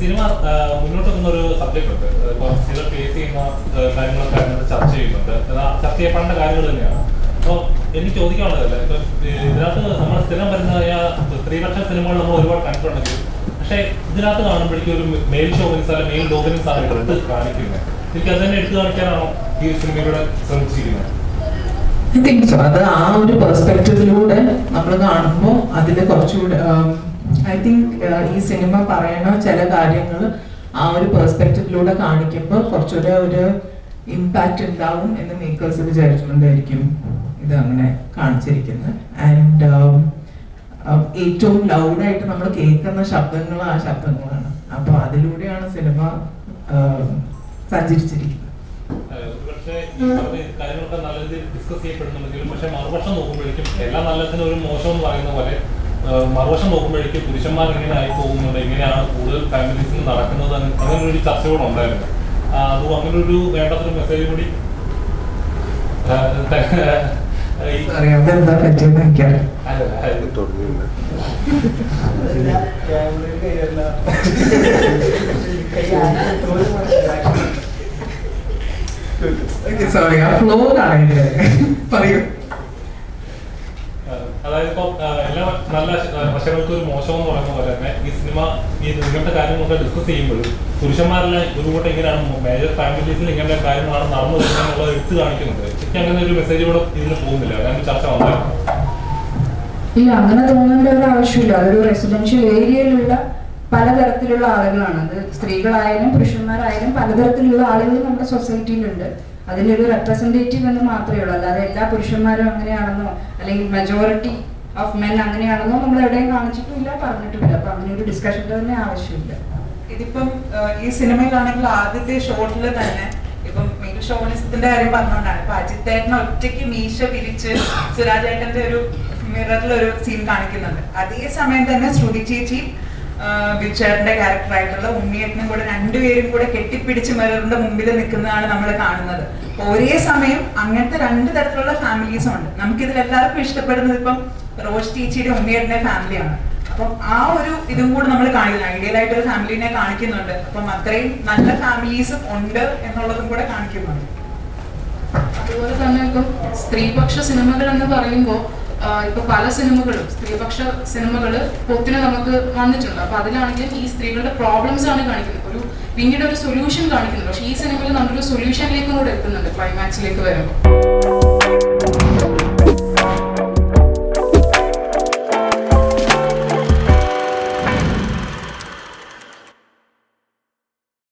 Cinema മുന്നോട്ട് പോകുന്ന ഒരു സബ്ജക്ട് ഉണ്ട് സ്ഥിരം ഫേസ് ചെയ്യുന്ന കാര്യങ്ങളൊക്കെ അതിനകത്ത് ചർച്ച ചെയ്യുന്നുണ്ട്. ചർച്ച ചെയ്യപ്പെടേണ്ട കാര്യങ്ങൾ തന്നെയാണ്. അപ്പോൾ എനിക്ക് ചോദിക്കാനുള്ളതല്ല ഇപ്പം ഇതിനകത്ത് നമ്മൾ സ്ഥിരം വരുന്ന സ്ത്രീപക്ഷ സിനിമകൾ നമ്മൾ ഒരുപാട് കണ്ടിട്ടുണ്ടെങ്കിൽ പക്ഷേ ഇതിനകത്ത് കാണുമ്പോഴേക്കും ഒരു മെയിൽ ഷോവിൻസ് അല്ലെങ്കിൽ മെയിൽ ഡോമിനിൻസ് ആണ് എടുത്ത് കാണിക്കുന്നത്. എനിക്ക് അത് തന്നെ എടുത്തു കാണിക്കാനാണോ ഈ സിനിമയിലൂടെ ശ്രമിച്ചിരിക്കുന്നത്? അത് ആ ഒരു പെർസ്പെക്റ്റീവിലൂടെ നമ്മൾ കാണുമ്പോൾ അതിൽ കുറച്ചുകൂടെ ഐ തിങ്ക് ഈ സിനിമ പറയുന്ന ചില കാര്യങ്ങൾ ആ ഒരു പെർസ്പെക്റ്റീവിലൂടെ കാണിക്കുമ്പോൾ കുറച്ചുകൂടെ ഒരു ഇമ്പാക്റ്റ് ഉണ്ടാവും എന്ന് മേക്കേഴ്സ് വിചാരിച്ചുകൊണ്ടായിരിക്കും ഇത് അങ്ങനെ കാണിച്ചിരിക്കുന്നത് ആൻഡ് ഏറ്റവും ലൗഡായിട്ട് നമ്മൾ കേൾക്കുന്ന ശബ്ദങ്ങൾ ആ ശബ്ദങ്ങളാണ്. അപ്പൊ അതിലൂടെയാണ് സിനിമ സഞ്ചരിച്ചിരിക്കുന്നത്. പക്ഷേ കാര്യങ്ങളൊക്കെ നല്ല രീതിയിൽ ഡിസ്കസ് ചെയ്യപ്പെടുന്നുണ്ടെങ്കിലും പക്ഷെ മറുപക്ഷം നോക്കുമ്പോഴേക്കും എല്ലാ നല്ലതിനും ഒരു മോശം എന്ന് പറയുന്ന പോലെ മറുവശം നോക്കുമ്പോഴേക്ക് പുരുഷന്മാർ ഇങ്ങനെ ആയി പോകുന്നുണ്ട്. എങ്ങനെയാണ് കൂടുതൽ ഫാമിലീസിന് നടക്കുന്നത് അങ്ങനെ ഒരു ഉണ്ടായിരുന്നു. അത് അങ്ങനെ ഒരു വേണ്ടത്ര മെസ്സേജ് കൂടി? സോറി ആ പറയൂ. അതായത് ഇപ്പൊ എല്ലാ നല്ല വശങ്ങൾക്ക് ഒരു മോശം എന്ന് പറയുന്ന പോലെ തന്നെ ഈ സിനിമ ഈ ഇങ്ങനത്തെ കാര്യങ്ങളൊക്കെ ഡിസ്കസ് ചെയ്യുമ്പോഴും പുരുഷന്മാരെല്ലാം ഒരു കൂട്ടം ഇങ്ങനെയാണ് മേജർ ഫാമിലീസിൽ ഇങ്ങനെ കാര്യങ്ങളാണ് നടന്നു വരുന്നത് എടുത്തു കാണിക്കുന്നുണ്ട്. എനിക്ക് അങ്ങനെ ഒരു മെസ്സേജ് കൂടെ ഇതിന് പോകുന്നില്ല. അങ്ങനെ ചർച്ച വന്നായിരുന്നു ഇല്ല അങ്ങനെ തോന്നേണ്ട ഒരു ആവശ്യമില്ല. അതൊരു റെസിഡൻഷ്യൽ ഏരിയയിലുള്ള പലതരത്തിലുള്ള ആളുകളാണ്. അത് സ്ത്രീകളായാലും പുരുഷന്മാരായാലും പലതരത്തിലുള്ള ആളുകൾ നമ്മുടെ സൊസൈറ്റിയിലുണ്ട് അതിലൊരു റെപ്രസെന്റേറ്റീവ് എന്ന് മാത്രമേ ഉള്ളൂ. അല്ലാതെ എല്ലാ പുരുഷന്മാരും അങ്ങനെയാണെന്നോ അല്ലെങ്കിൽ മെജോറിറ്റി ഓഫ് മെൻ അങ്ങനെയാണെന്നോ നമ്മൾ എവിടെയും കാണിച്ചിട്ടില്ല പറഞ്ഞിട്ടില്ല. അപ്പൊ അങ്ങനെ ഒരു ഡിസ്കഷന്റെ തന്നെ ആവശ്യമില്ല. ഇതിപ്പം ഈ സിനിമയിലാണെങ്കിൽ ആദ്യത്തെ ഷോട്ടിൽ തന്നെ ഇപ്പം മെയിൽ ഷോണിസത്തിന്റെ കാര്യം പറഞ്ഞുകൊണ്ടാണ് ഇപ്പൊ അജിത്തേട്ടൻ ഒറ്റയ്ക്ക് മീശ പിരിച്ച് സുരാജേട്ടന്റെ ഒരു മിററിൽ ഒരു സീൻ കാണിക്കുന്നുണ്ട്. അതേ സമയം തന്നെ ശ്രുതി ചേച്ചി ബിച്ചേട്ടന്റെ ക്യാരക്ടറായിട്ടുള്ള ഉണ്ണിയേട്ടനും കൂടെ രണ്ടുപേരും കൂടെ കെട്ടിപ്പിടിച്ച് മിററിന്റെ മുമ്പിൽ നിൽക്കുന്നതാണ് നമ്മൾ കാണുന്നത്. ഒരേ സമയം അങ്ങനത്തെ രണ്ട് തരത്തിലുള്ള ഫാമിലീസും ഉണ്ട്. നമുക്കിതിൽ എല്ലാവർക്കും ഇഷ്ടപ്പെടുന്നത് ഇപ്പം റോഷ് ടീച്ചിയുടെ ഉണ്ണിയേട്ടന്റെ ഫാമിലിയാണ്. അപ്പം ആ ഒരു ഇതും കൂടെ നമ്മൾ കാണിക്കുന്നു. ഐഡിയൽ ആയിട്ട് ഒരു ഫാമിലിനെ കാണിക്കുന്നുണ്ട്. അപ്പം അത്രയും നല്ല ഫാമിലീസും ഉണ്ട് എന്നുള്ളതും കൂടെ കാണിക്കുന്നുണ്ട്. അതുപോലെ തന്നെ ഇപ്പം സ്ത്രീപക്ഷ സിനിമകൾ എന്ന് പറയുമ്പോൾ ഇപ്പൊ പല സിനിമകളും സ്ത്രീപക്ഷ സിനിമകൾ പൊത്തിന് നമുക്ക് വന്നിട്ടുണ്ട്. അപ്പൊ അതിലാണെങ്കിലും ഈ സ്ത്രീകളുടെ പ്രോബ്ലംസ് ആണ് കാണിക്കുന്നത്. ഒരു പിന്നീട് ഒരു സൊല്യൂഷൻ കാണിക്കുന്നത്. പക്ഷെ ഈ സിനിമയിൽ നമ്മളൊരു സൊല്യൂഷനിലേക്കും കൂടെ എത്തുന്നുണ്ട് ക്ലൈമാക്സിലേക്ക് വരുമ്പോൾ